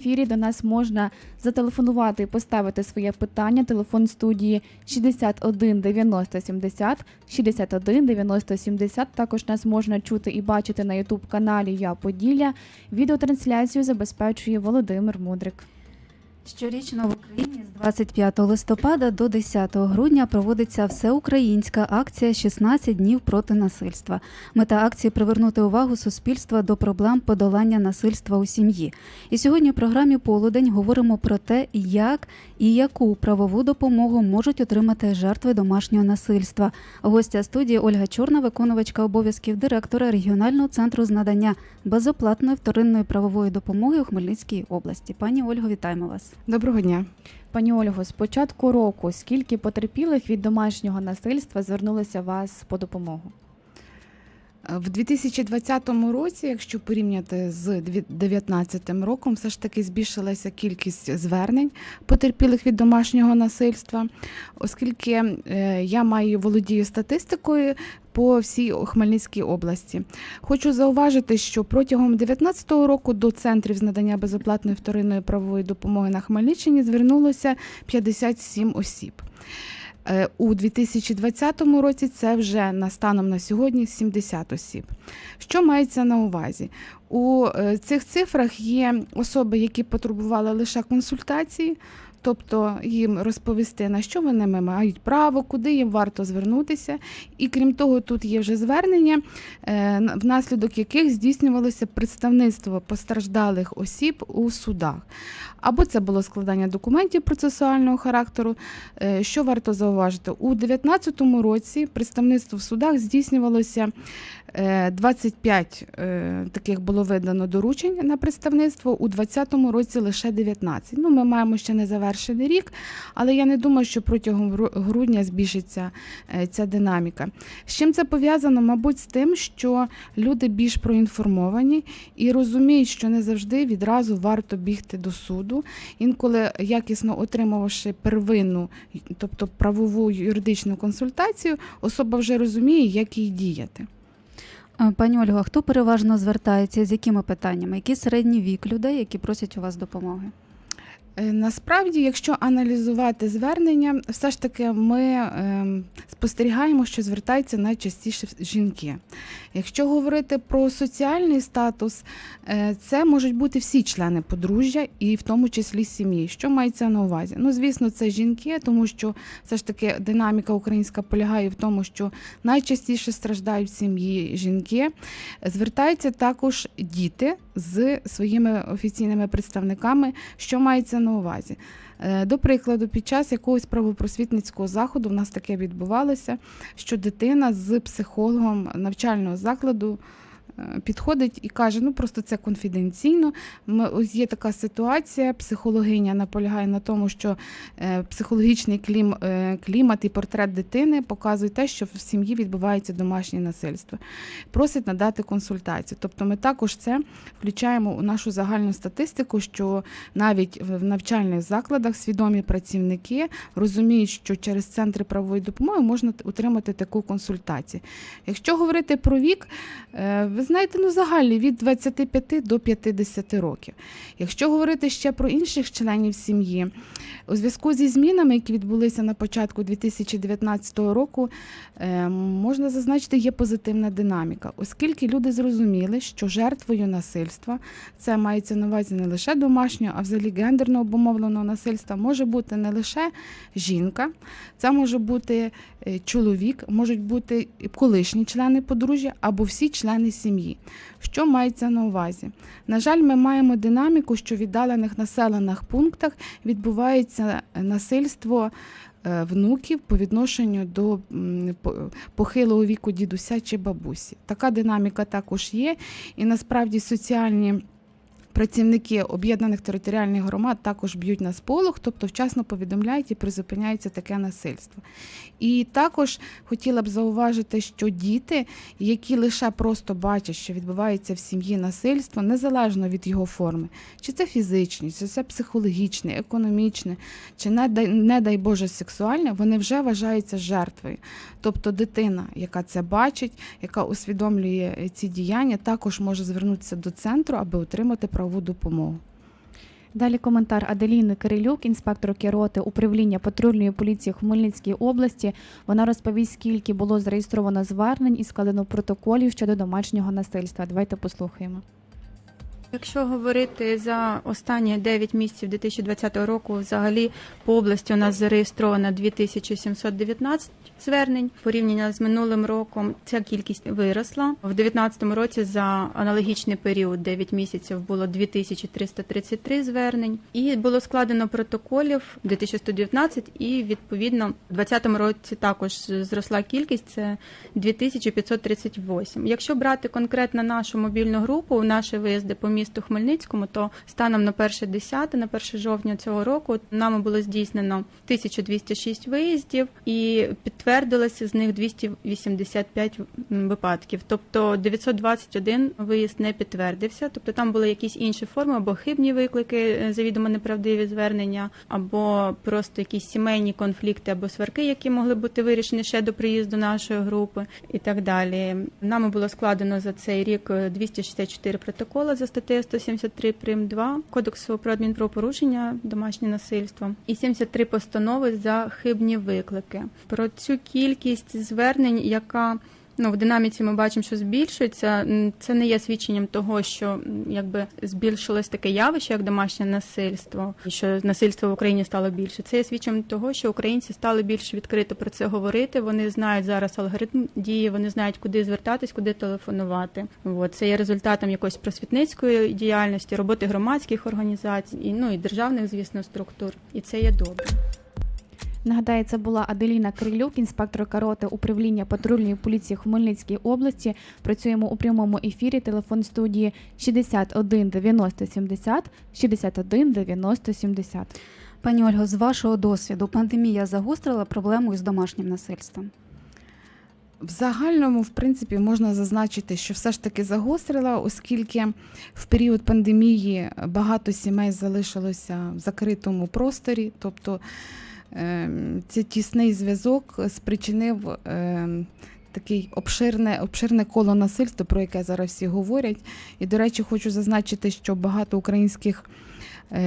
ефірі до нас можна зателефонувати і поставити своє питання. Телефон студії 61 90 70 61 90 70. Також нас можна чути і бачити на Ютуб каналі Я Поділля. Відеотрансляцію забезпечує Володимир Мудрик. Щорічно в Україні з 25 листопада до 10 грудня проводиться всеукраїнська акція «16 днів проти насильства. Мета акції привернути увагу суспільства до проблем подолання насильства у сім'ї. І сьогодні в програмі Полудень говоримо про те, як і яку правову допомогу можуть отримати жертви домашнього насильства. Гостя студії Ольга Чорна, виконувачка обов'язків директора регіонального центру з надання безоплатної вторинної правової допомоги у Хмельницькій області. Пані Ольго, вітаємо вас. Доброго дня. Пані Ольго, з початку року скільки потерпілих від домашнього насильства звернулися вас по допомогу? В 2020 році, якщо порівняти з 2019 роком, все ж таки збільшилася кількість звернень потерпілих від домашнього насильства, оскільки е, я маю володію статистикою по всій Хмельницькій області. Хочу зауважити, що протягом 2019 року до центрів з надання безоплатної вторинної правової допомоги на Хмельниччині звернулося 57 осіб. Е, У 2020 році це вже на станом на сьогодні 70 осіб. Що мається на увазі? У е, цих цифрах є особи, які потребували лише консультації, тобто їм розповісти, на що вони мають право, куди їм варто звернутися. І крім того, тут є вже звернення, е, внаслідок яких здійснювалося представництво постраждалих осіб у судах. Або це було складання документів процесуального характеру. Е, Що варто зауважити? У 2019 році представництво в судах здійснювалося е, 25 е, таких було видано доручень на представництво, у 2020 році лише 19. Ну, ми маємо ще не завершений рік, але я не думаю, що протягом грудня збільшиться е, ця динаміка. З чим це пов'язано? Мабуть, з тим, що люди більш проінформовані і розуміють, що не завжди відразу варто бігти до суду. Інколи якісно отримавши первинну, тобто правову юридичну консультацію, особа вже розуміє, як їй діяти. Е, Пані Ольго, хто переважно звертається з якими питаннями? Який середній вік людей, які просять у вас допомоги? Е, Насправді, якщо аналізувати звернення, все ж таки ми ем, спостерігаємо, що звертаються найчастіше жінки. Якщо говорити про соціальний статус, е, це можуть бути всі члени подружжя, і в тому числі сім'ї. Що мається на увазі? Ну, звісно, це жінки, тому що все ж таки динаміка українська полягає в тому, що найчастіше страждають сім'ї жінки. Звертаються також діти з своїми офіційними представниками, що мається на увазі. Е, До прикладу, під час якогось правопросвітницького заходу в нас таке відбувалося, що дитина з психологом навчального закладу підходить і каже: ну просто це конфіденційно. Ми, ось є така ситуація, психологиня наполягає на тому, що е, психологічний клім, е, клімат і портрет дитини показує те, що в сім'ї відбувається домашнє насильство. Просить надати консультацію. Тобто ми також це включаємо у нашу загальну статистику, що навіть в навчальних закладах свідомі працівники розуміють, що через центри правової допомоги можна отримати таку консультацію. Якщо говорити про вік, е, ви знаєте, ну загальний від 25 до 50 років. Якщо говорити ще про інших членів сім'ї, у зв'язку зі змінами, які відбулися на початку 2019 року, е, можна зазначити, є позитивна динаміка, оскільки люди зрозуміли, що жертвою насильства це мається на увазі не лише домашнього, а взагалі гендерно обумовленого насильства може бути не лише жінка, це може бути е, чоловік, можуть бути колишні члени подружжя або всі члени сім'ї. Що мається на увазі? На жаль, ми маємо динаміку, що в віддалених населених пунктах відбувається насильство е, внуків по відношенню до похилого віку дідуся чи бабусі. Така динаміка також є, і насправді соціальні. Працівники об'єднаних територіальних громад також б'ють на сполох, тобто вчасно повідомляють і призупиняється таке насильство. І також хотіла б зауважити, що діти, які лише просто бачать, що відбувається в сім'ї насильство, незалежно від його форми, чи це фізичне, чи це психологічне, економічне, чи не дай, не дай Боже сексуальне, вони вже вважаються жертвою. Тобто дитина, яка це бачить, яка усвідомлює е, ці діяння, також може звернутися до центру, аби отримати правову допомогу. Далі коментар Аделіни Кирилюк, інспекторки роти управління патрульної поліції Хмельницької області. Вона розповість, скільки було зареєстровано звернень і складено протоколів щодо домашнього насильства. Давайте послухаємо. Якщо говорити за останні 9 місяців 2020 року, взагалі по області у нас зареєстровано 2719 звернень. Порівняно з минулим роком ця кількість виросла. В 2019 році за аналогічний період 9 місяців було 2333 звернень, і було складено протоколів 2119 і відповідно в 2020 році також зросла кількість. Це 2538. Якщо брати конкретно нашу мобільну групу, наші виїзди по місту Хмельницькому, то станом на 1.10, на 1 жовтня цього року нами було здійснено 1206 виїздів і підтвердилося з них 285 випадків. Тобто 921 виїзд не підтвердився. Тобто там були якісь інші форми або хибні виклики, е, завідомо неправдиві звернення, або просто якісь сімейні конфлікти або сварки, які могли бути вирішені ще до приїзду нашої групи, і так далі. Нами було складено за цей рік е, 264 протоколи за статтею 173 прим 2 кодексу про адмінправопорушення, домашнє насильство, і 73 постанови за хибні виклики. Про цю кількість звернень, яка Ну, в динаміці ми бачимо, що збільшується. Це не є свідченням того, що якби збільшилось таке явище, як домашнє насильство, і що насильство в Україні стало більше. Це є свідченням того, що українці стали більш відкрито про це говорити. Вони знають зараз алгоритм дії, вони знають, куди звертатись, куди телефонувати. От це є результатом якоїсь просвітницької діяльності, роботи громадських організацій, ну і державних, звісно, структур. І це є добре. Нагадаю, це була Аделіна Крилюк, інспекторка роти управління патрульної поліції Хмельницької області. Працюємо у прямому ефірі. Телефон студії 61 90 70 61 90 70. Пані Ольго, з вашого досвіду пандемія загострила проблему із домашнім насильством. В загальному, в принципі, можна зазначити, що все ж таки загострила, оскільки в період пандемії багато сімей залишилося в закритому просторі, тобто цей тісний зв'язок спричинив ем, такий обширне, обширне коло насильства, про яке зараз всі говорять. І, до речі, хочу зазначити, що багато українських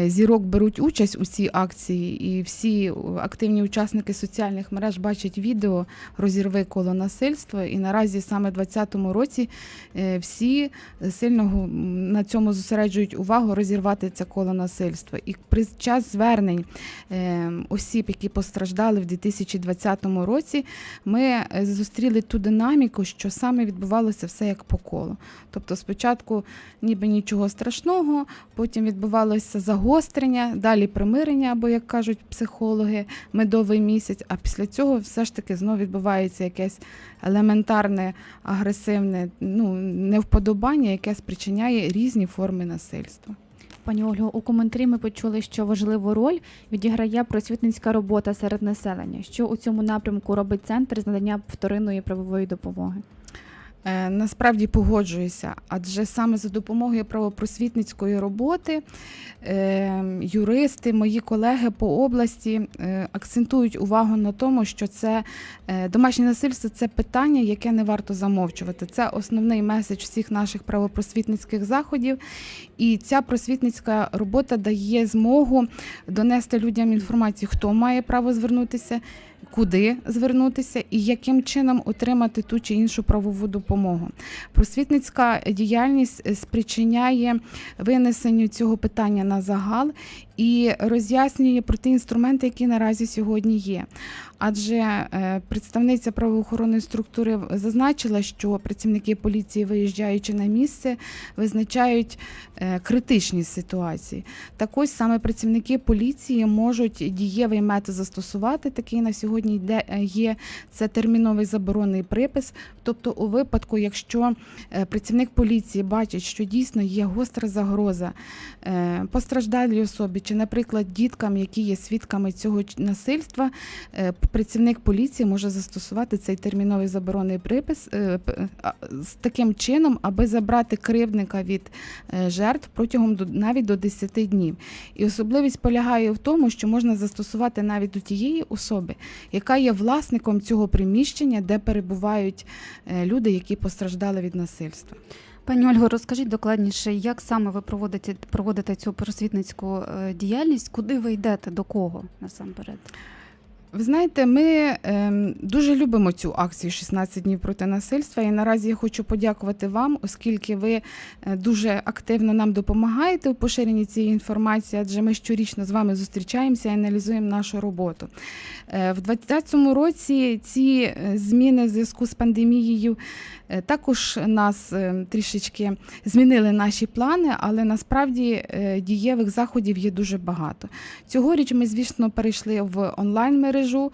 зірок беруть участь у цій акції, і всі активні учасники соціальних мереж бачать відео розірви коло насильства. І наразі саме в 2020 році е, всі сильно на цьому зосереджують увагу розірвати це коло насильства. І при час звернень е, осіб, які постраждали в 2020 році, ми е, зустріли ту динаміку, що саме відбувалося все як по колу. Тобто спочатку ніби нічого страшного, потім відбувалося загострення, далі примирення, або як кажуть психологи, медовий місяць. А після цього все ж таки знову відбувається якесь елементарне, агресивне ну, невподобання, яке спричиняє різні форми насильства. Пані Ольго, у коментарі ми почули, що важливу роль відіграє просвітницька робота серед населення. Що у цьому напрямку робить центр з надання вторинної правової допомоги? Е, Насправді погоджуюся, адже саме за допомогою правопросвітницької роботи е, юристи, мої колеги по області е, акцентують увагу на тому, що це домашнє насильство це питання, яке не варто замовчувати. Це основний меседж всіх наших правопросвітницьких заходів. І ця просвітницька робота дає змогу донести людям інформацію, хто має право звернутися, куди звернутися і яким чином отримати ту чи іншу правову допомогу. Просвітницька діяльність е, спричиняє винесенню цього питання на загал і роз'яснює про ті інструменти, які наразі сьогодні є. Адже е, представниця правоохоронної структури зазначила, що працівники поліції, виїжджаючи на місце, визначають е, критичні ситуації. Так ось саме працівники поліції можуть дієвий метод застосувати. Такий на сьогодні е, є це терміновий заборонний припис. Тобто, у випадку, якщо працівник поліції бачить, що дійсно є гостра загроза постраждалій особі, чи, наприклад, діткам, які є свідками цього насильства, е, працівник поліції може застосувати цей терміновий заборонний припис е, з таким чином, аби забрати кривдника від е, жертв протягом навіть до 10 днів. І особливість полягає в тому, що можна застосувати навіть до тієї особи, яка є власником цього приміщення, де перебувають люди, які постраждали від насильства. Пані Ольго, розкажіть докладніше, як саме ви проводите, проводите цю просвітницьку е, діяльність, куди ви йдете, до кого насамперед? Ви знаєте, ми ем, дуже любимо цю акцію «16 днів проти насильства. І наразі я хочу подякувати вам, оскільки ви е, дуже активно нам допомагаєте у поширенні цієї інформації, адже ми щорічно з вами зустрічаємося і аналізуємо нашу роботу. Е, в 2020 році ці зміни в зв'язку з пандемією також нас е, трішечки змінили наші плани, але насправді е, дієвих заходів є дуже багато. Цьогоріч ми, звісно, перейшли в онлайн мережу.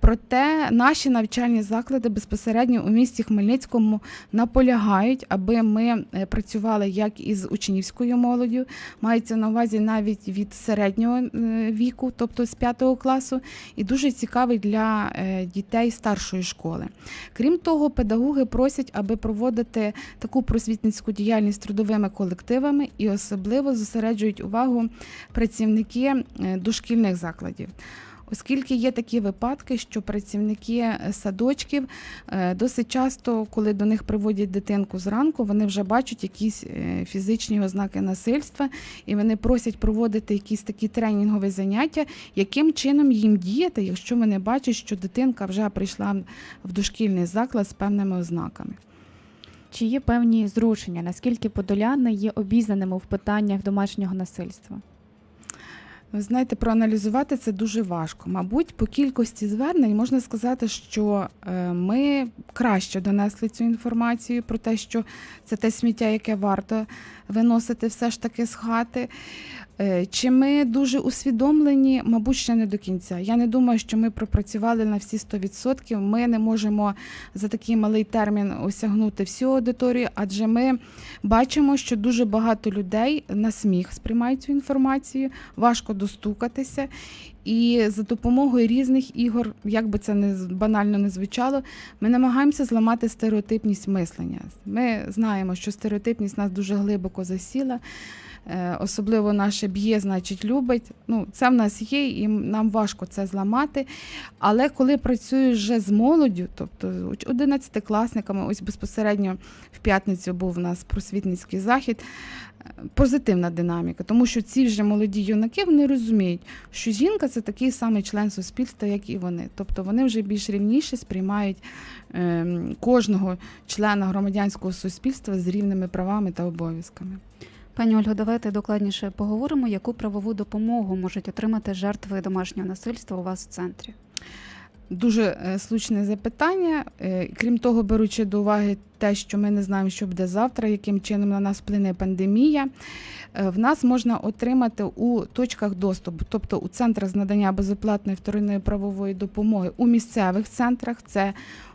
Проте наші навчальні заклади безпосередньо у місті Хмельницькому наполягають, аби ми е, працювали як із учнівською молоддю, мається на увазі навіть від середнього е, віку, тобто з 5 класу, і дуже цікавий для е, дітей старшої школи. Крім того, педагоги просять, аби проводити таку просвітницьку діяльність трудовими колективами і особливо зосереджують увагу працівники дошкільних закладів. Оскільки є такі випадки, що працівники садочків е, досить часто, коли до них приводять дитинку зранку, вони вже бачать якісь е, фізичні ознаки насильства, і вони просять проводити якісь такі тренінгові заняття, яким чином їм діяти, якщо вони бачать, що дитинка вже прийшла в дошкільний заклад з певними ознаками. Чи є певні зрушення? Наскільки подоляни є обізнаними в питаннях домашнього насильства? Ви знаєте, проаналізувати це дуже важко. Мабуть, по кількості звернень можна сказати, що е, ми краще донесли цю інформацію про те, що це те сміття, яке варто виносити все ж таки з хати. Е, Чи ми дуже усвідомлені, мабуть, ще не до кінця. Я не думаю, що ми пропрацювали на всі 100%. Ми не можемо за такий малий термін осягнути всю аудиторію, адже ми бачимо, що дуже багато людей на сміх сприймають цю інформацію, важко достукатися. І за допомогою різних ігор, як би це не банально не звучало, ми намагаємося зламати стереотипність мислення. Ми знаємо, що стереотипність нас дуже глибоко засіла. Е, Особливо наше б'є, значить, любить. Ну, це в нас є, і нам важко це зламати. Але коли працюєш вже з молоддю, тобто 11-класниками, ось безпосередньо в п'ятницю був у нас просвітницький захід, е, позитивна динаміка, тому що ці вже молоді юнаки вони розуміють, що жінка це такий самий член суспільства, як і вони. Тобто вони вже більш рівніше сприймають ем, кожного члена громадянського суспільства з рівними правами та обов'язками. Пані Ольго, давайте докладніше поговоримо, яку правову допомогу можуть отримати жертви домашнього насильства у вас в центрі. Дуже е, слушне запитання. Е, Крім того, беручи до уваги те, що ми не знаємо, що буде завтра, яким чином на нас вплине пандемія, е, в нас можна отримати у точках доступу, тобто у центрах з надання безоплатної вторинної правової допомоги у місцевих центрах. Це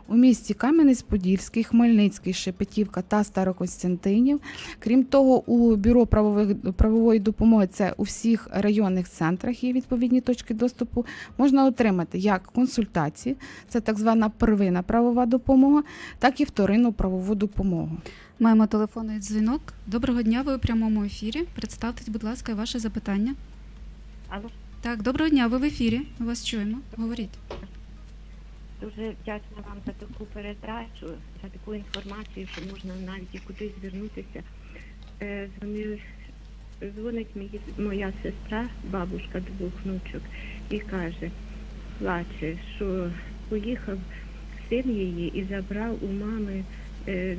у місті Кам'янець-Подільський, Хмельницький, Шепетівка та Старокостянтинів. Крім того, у бюро правових правової допомоги це у всіх районних центрах є відповідні точки доступу. Можна отримати як консультації, це так звана первинна правова допомога, так і вторинну правову допомогу. Маємо телефонний дзвінок. Доброго дня, ви у прямому ефірі. Представтесь, будь ласка, ваше запитання. Алло, Так, доброго дня, ви в ефірі. Ми вас чуємо. Говоріть. Дуже вдячна вам за таку передачу, за таку інформацію, що можна навіть і кудись звернутися. Е, Дзвонить мені моя сестра, бабушка двох внучок, і каже, плаче, що поїхав син її і забрав у мами е,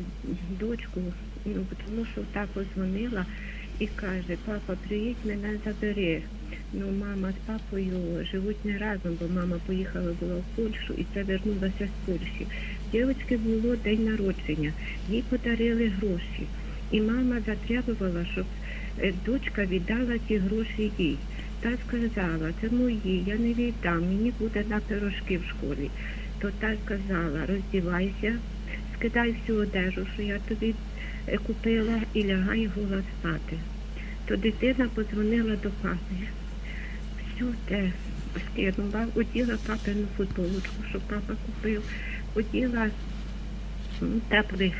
дочку, ну, тому що так позвонила і каже, папа, приїдь мене забери. Ну, мама з папою живуть не разом, бо мама поїхала була в Польщу і це вернулася з Польщі. Дівчинки було день народження, їй подарили гроші. І мама затребувала, щоб е, дочка віддала ті гроші їй. Та сказала, це мої, я не віддам, мені буде на пирожки в школі. То та сказала, роздівайся, скидай всю одежу, що я тобі е, купила, і лягай гола спати. То дитина подзвонила до папи. Все те скинула, папину футболочку, що папа купив, оділа м, теплих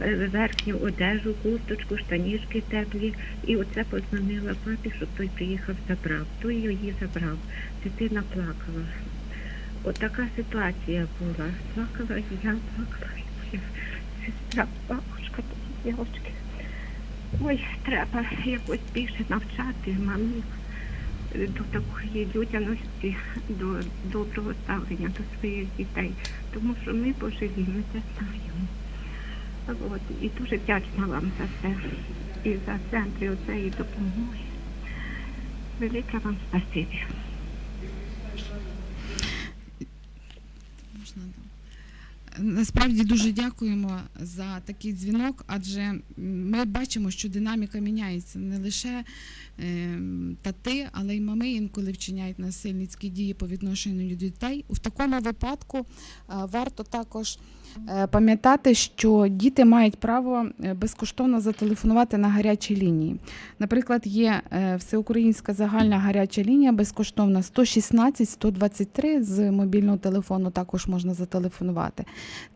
е, верхню одежу, кусточку, штанішки теплі. І оце подзвонила папі, щоб той приїхав, забрав. Той її забрав. Дитина плакала. От така ситуація була. Плакала і я плакала, і моя сестра, бабушка, дівчатки. ой, треба якось більше навчати мамів е, до такої людяності, до доброго ставлення до своїх дітей, тому що ми поживі, ми це знаємо. От, і дуже вдячна вам за це і за центр оцеї допомоги. Велике вам спасибі. Можна да. Насправді дуже дякуємо за такий дзвінок, адже ми бачимо, що динаміка міняється не лише е, тати, але й мами інколи вчиняють насильницькі дії по відношенню до дітей. У такому випадку е, варто також пам'ятати, що діти мають право е, безкоштовно зателефонувати на гарячі лінії. Наприклад, є е, всеукраїнська загальна гаряча лінія безкоштовна 116 123 з мобільного телефону також можна зателефонувати.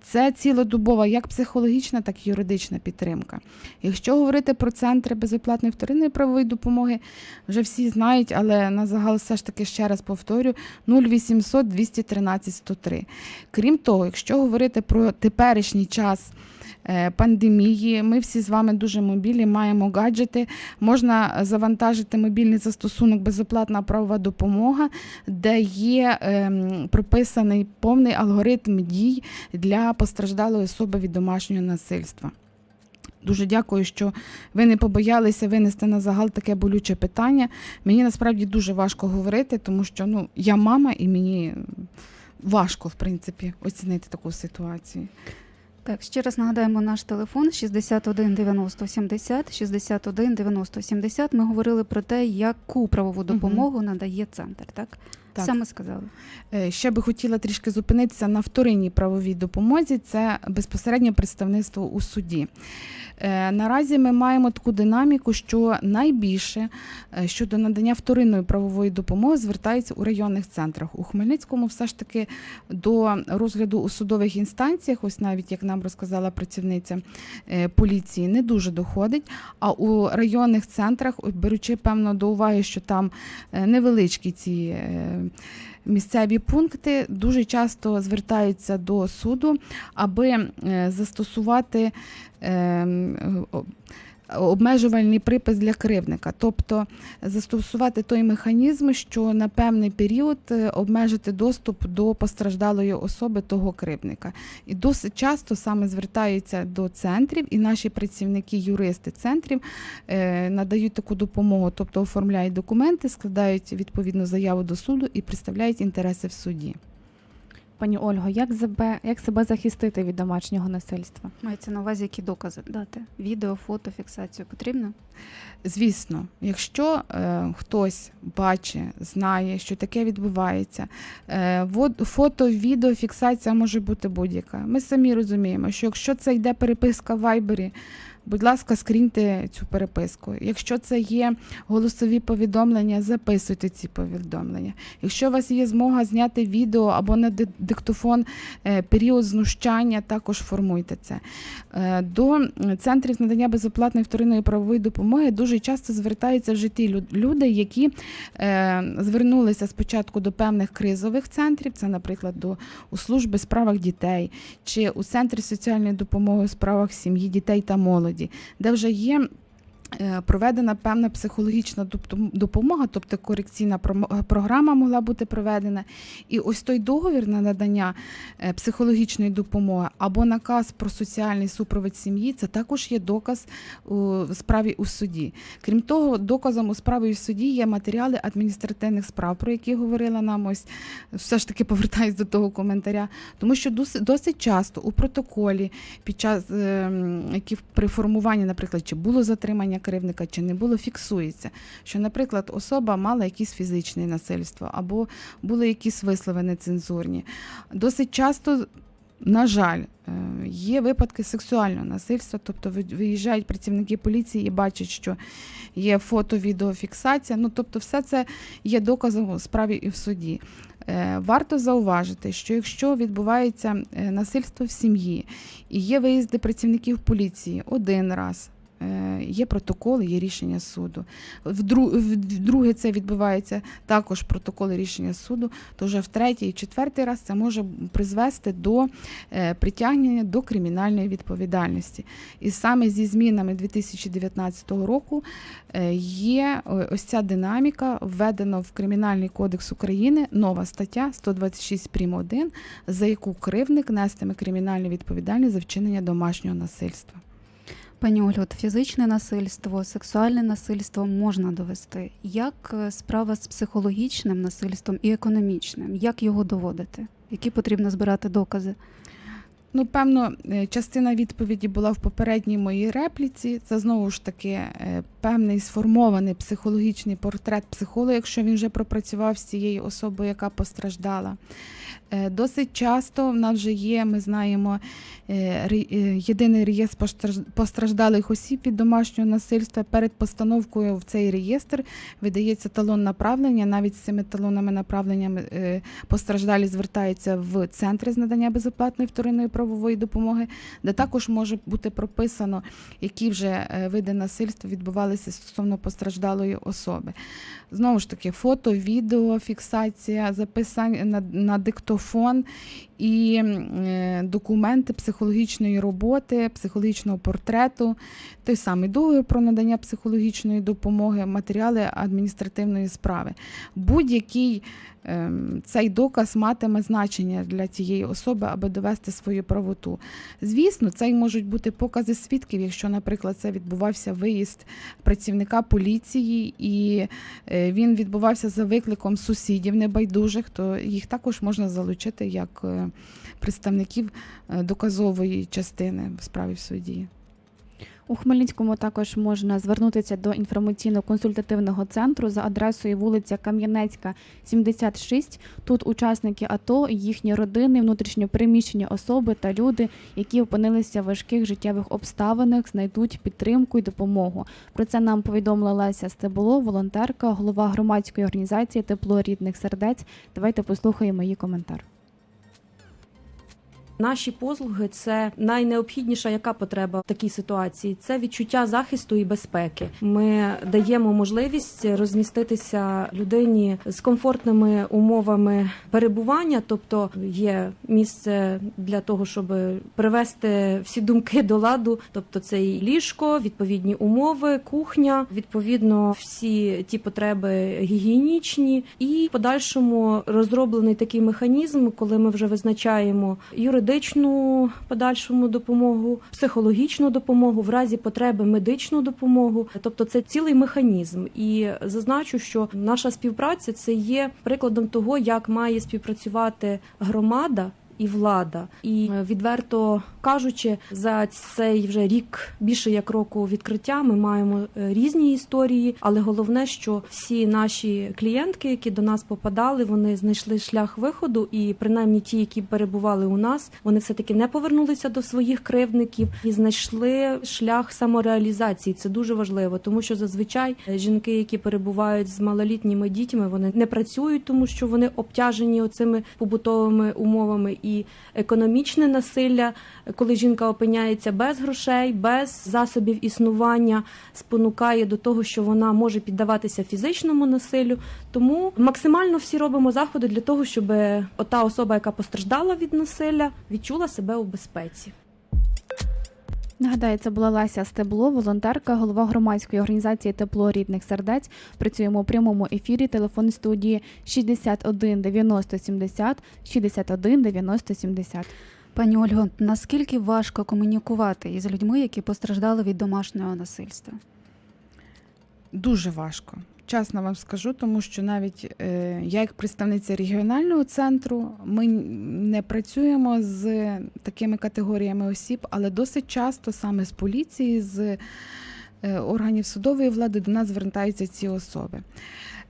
Це цілодобова як психологічна, так і юридична підтримка. Якщо говорити про центри безоплатної вторинної правової допомоги, вже всі знають, але на загал все ж таки ще раз повторю 0800 213 103. Крім того, якщо говорити про теперішній час. е, Пандемії, ми всі з вами дуже мобільні, маємо гаджети. Можна завантажити мобільний застосунок безоплатна правова допомога, де є ем, прописаний повний алгоритм дій для постраждалої особи від домашнього насильства. Дуже дякую, що ви не побоялися винести на загал таке болюче питання. Мені насправді дуже важко говорити, тому що ну, я мама і мені важко, в принципі, оцінити таку ситуацію. Так, ще раз нагадаємо наш телефон 61 90 70, 61 90 70. Ми говорили про те, яку правову допомогу надає центр. Так, Так. саме сказали. Е, Ще би хотіла трішки зупинитися на вторинній правовій допомозі. Це безпосереднє представництво у суді. Е, Наразі ми маємо таку динаміку, що найбільше е, щодо надання вторинної правової допомоги звертаються у районних центрах. У Хмельницькому все ж таки до розгляду у судових інстанціях, ось навіть як нам розказала працівниця поліції, не дуже доходить. А у районних центрах, беручи певно до уваги, що там невеличкі ці. Е, Місцеві пункти дуже часто звертаються до суду, аби е, застосувати о- обмежувальний припис для кривника, тобто застосувати той механізм, що на певний період е, обмежити доступ до постраждалої особи того кривника. І досить часто саме звертаються до центрів, і наші працівники, юристи центрів е, надають таку допомогу, тобто оформляють документи, складають відповідну заяву до суду і представляють інтереси в суді. Пані Ольго, як себе, як себе захистити від домашнього насильства? Мається на увазі, які докази дати? Відео, фото, фіксацію потрібно? Звісно, якщо е, хтось бачить, знає, що таке відбувається, е, вод- фото, відео, фіксація може бути будь-яка. Ми самі розуміємо, що якщо це йде переписка в Вайбері, будь ласка, скріньте цю переписку. Якщо це є голосові повідомлення, записуйте ці повідомлення. Якщо у вас є змога зняти відео або на диктофон е, період знущання, також формуйте це. Е, До центрів надання безоплатної вторинної правової допомоги дуже часто звертаються в житті люди, які е, звернулися спочатку до певних кризових центрів, це, наприклад, до у служби справах дітей чи у центрі соціальної допомоги у справах сім'ї, дітей та молоді, де вже є. Е, Проведена певна психологічна допомога, тобто корекційна програма могла бути проведена. І ось той договір на надання е, психологічної допомоги або наказ про соціальний супровід сім'ї це також є доказ у справі у суді. Крім того, доказом у справі у суді є матеріали адміністративних справ, про які говорила нам ось все ж таки повертаюсь до того коментаря. Тому що дос- досить часто у протоколі під час ем, які при формуванні, наприклад, чи було затримання кривника, чи не було, фіксується, що, наприклад, особа мала якісь фізичне насильство або були якісь вислови нецензурні. Досить часто. На жаль, е, є випадки сексуального насильства, тобто виїжджають працівники поліції і бачать, що є фото, відеофіксація. Ну тобто, все це є доказом у справі і в суді. Е, Варто зауважити, що якщо відбувається е, насильство в сім'ї і є виїзди працівників поліції один раз, є протоколи, є рішення суду. Вдру- Вдруге це відбувається також протоколи рішення суду, то вже в третій і четвертий раз це може призвести до е, притягнення до кримінальної відповідальності. І саме зі змінами 2019 року е, є е, ось ця динаміка введена в Кримінальний кодекс України нова стаття 126 прим. 1, за яку кривник нестиме кримінальну відповідальність за вчинення домашнього насильства. Пані Ольго, от фізичне насильство, сексуальне насильство можна довести. Як е, справа з психологічним насильством і економічним? Як його доводити? Які потрібно збирати докази? Ну, певно, е, частина відповіді була в попередній моїй репліці. Це знову ж таки е, певний сформований психологічний портрет психолога, якщо він вже пропрацював з цією особою, яка постраждала. Е, Досить часто в нас вже є, ми знаємо, е, е, єдиний реєстр постраж- постраждалих осіб від домашнього насильства. Перед постановкою в цей реєстр видається талон направлення. Навіть з цими талонами направленнями постраждалі звертаються в центри з надання безоплатної вторинної правової допомоги, де також може бути прописано, які вже види насильства відбувалися стосовно постраждалої особи. Знову ж таки, фото, відео, фіксація, записання на, на диктофон і е, документи психологічної роботи, психологічного портрету, той самий договір про надання психологічної допомоги, матеріали адміністративної справи. Будь-який ем, цей доказ матиме значення для цієї особи, аби довести свою правоту. Звісно, це й можуть бути покази свідків, якщо, наприклад, це відбувався виїзд працівника поліції, і е, він відбувався за викликом сусідів небайдужих, то їх також можна залучити як е, представників е, доказової частини в справі в суді. У Хмельницькому також можна звернутися до інформаційно-консультативного центру за адресою вулиця Кам'янецька, 76. Тут учасники АТО, їхні родини, внутрішньопереміщені особи та люди, які опинилися в важких життєвих обставинах, знайдуть підтримку і допомогу. Про це нам повідомила Леся Стебуло, волонтерка, голова громадської організації Тепло рідних сердець. Давайте послухаємо її коментар. Наші послуги це найнеобхідніша яка потреба в такій ситуації. Це відчуття захисту і безпеки. Ми даємо можливість розміститися людині з комфортними умовами перебування, тобто є місце для того, щоб привести всі думки до ладу. Тобто це і ліжко, відповідні умови, кухня, відповідно всі ті потреби гігієнічні, і в подальшому розроблений такий механізм, коли ми вже визначаємо юридичну подальшому допомогу, психологічну допомогу, в разі потреби медичну допомогу. Тобто це цілий механізм. І зазначу, що наша співпраця це є прикладом того, як має співпрацювати громада. І влада, і е, відверто кажучи, за цей вже рік більше як року відкриття. Ми маємо е, різні історії, але головне, що всі наші клієнтки, які до нас попадали, вони знайшли шлях виходу, і принаймні ті, які перебували у нас, вони все таки не повернулися до своїх кривдників і знайшли шлях самореалізації. Це дуже важливо, тому що зазвичай е, жінки, які перебувають з малолітніми дітьми, вони не працюють, тому що вони обтяжені оцими побутовими умовами і економічне насилля, коли жінка опиняється без грошей, без засобів існування, спонукає до того, що вона може піддаватися фізичному насиллю. Тому максимально всі робимо заходи для того, щоб ота особа, яка постраждала від насилля, відчула себе у безпеці. Нагадаю, це була Леся Стебло, волонтерка, голова громадської організації Тепло рідних сердець. Працюємо у прямому ефірі. Телефон студії 61 90 70 61 90 70. Пані Ольго, наскільки важко комунікувати із людьми, які постраждали від домашнього насильства? Дуже важко. Чесно вам скажу, тому що навіть е, я, як представниця регіонального центру, ми не працюємо з такими категоріями осіб, але досить часто саме з поліції, з органів судової влади до нас звертаються ці особи.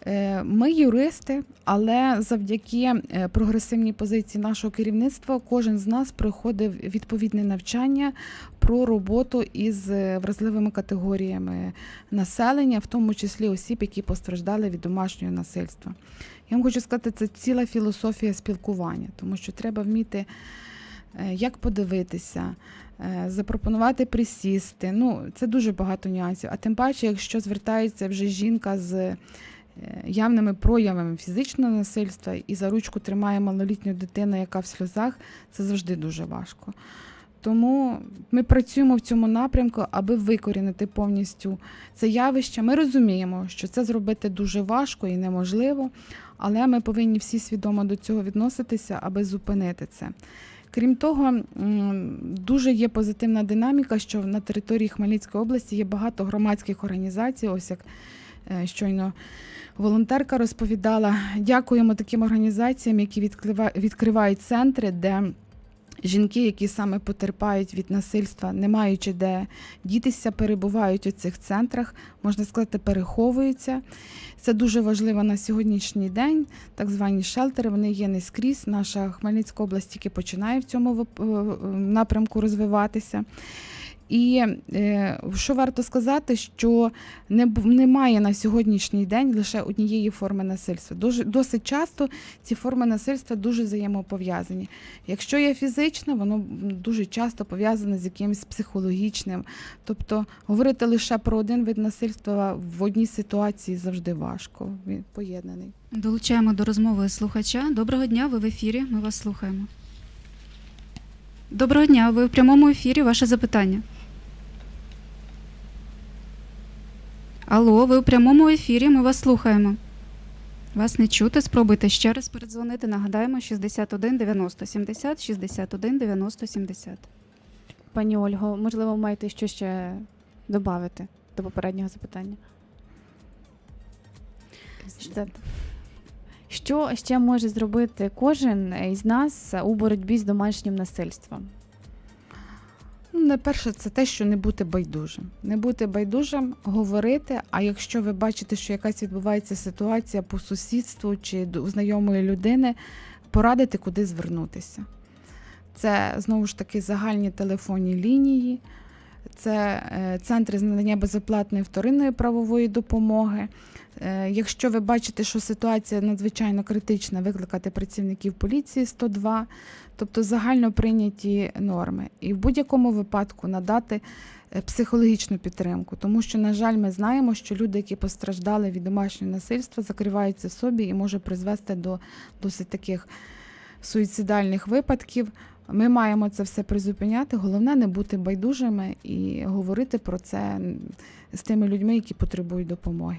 Е, Ми юристи, але завдяки е, прогресивній позиції нашого керівництва кожен з нас проходив відповідне навчання про роботу із е, вразливими категоріями населення, в тому числі осіб, які постраждали від домашнього насильства. Я вам хочу сказати, це ціла філософія спілкування, тому що треба вміти е, як подивитися, е, запропонувати присісти. Ну, це дуже багато нюансів. А тим паче, якщо звертається вже жінка з е, явними проявами фізичного насильства і за ручку тримає малолітню дитину, яка в сльозах, це завжди дуже важко. Тому ми працюємо в цьому напрямку, аби викорінити повністю це явище. Ми розуміємо, що це зробити дуже важко і неможливо, але ми повинні всі свідомо до цього відноситися, аби зупинити це. Крім того, дуже є позитивна динаміка, що на території Хмельницької області є багато громадських організацій, ось як е, щойно волонтерка розповідала. Дякуємо таким організаціям, які відкривають центри, де жінки, які саме потерпають від насильства, не маючи де дітися, перебувають у цих центрах, можна сказати, переховуються. Це дуже важливо на сьогоднішній день. Так звані шелтери, вони є не скрізь. Наша Хмельницька область тільки починає в цьому е, напрямку розвиватися. І е, що варто сказати, що не, немає на сьогоднішній день лише однієї форми насильства. Дуже, досить часто ці форми насильства дуже взаємопов'язані. Якщо є фізичне, воно дуже часто пов'язане з якимось психологічним. Тобто говорити лише про один вид насильства в одній ситуації завжди важко. Він поєднаний. Долучаємо до розмови слухача. Доброго дня, ви в ефірі. Ми вас слухаємо. Доброго дня, ви в прямому ефірі. Ваше запитання. Алло, ви в прямому ефірі. Ми вас слухаємо. Вас не чути. Спробуйте ще раз передзвонити. Нагадаємо 61 90 70 61 90 70. Пані Ольго, можливо, маєте що ще додати до попереднього запитання? Що ще може зробити кожен із нас у боротьбі з домашнім насильством? Ну, найперше, це те, що не бути байдужим. Не бути байдужим, говорити. А якщо ви бачите, що якась відбувається ситуація по сусідству чи до знайомої людини, порадити, куди звернутися. Це знову ж таки загальні телефонні лінії, це е, центри з надання безоплатної вторинної правової допомоги. Е, Якщо ви бачите, що ситуація надзвичайно критична, викликати працівників поліції 102, тобто загально прийняті норми, і в будь-якому випадку надати е, психологічну підтримку, тому що, на жаль, ми знаємо, що люди, які постраждали від домашнього насильства, закриваються собі і може призвести до досить таких суїцидальних випадків. Ми маємо це все призупиняти. Головне не бути байдужими і говорити про це з тими людьми, які потребують допомоги.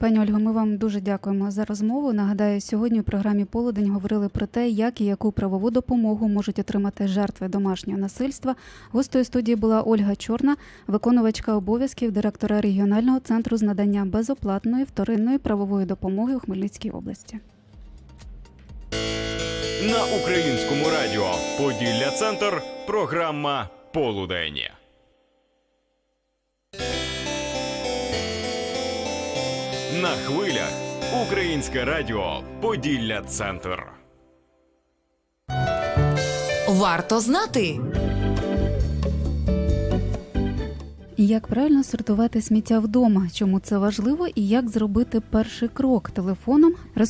Пані Ольго, ми вам дуже дякуємо за розмову. Нагадаю, сьогодні у програмі Полудень говорили про те, як і яку правову допомогу можуть отримати жертви домашнього насильства. Гостею студії була Ольга Чорна, виконувачка обов'язків директора регіонального центру з надання безоплатної вторинної правової допомоги у Хмельницькій області. На українському радіо Поділля Центр. Програма Полудень. На хвилях Українське радіо Поділля Центр. Варто знати. Як правильно сортувати сміття вдома? Чому це важливо і як зробити перший крок телефоном?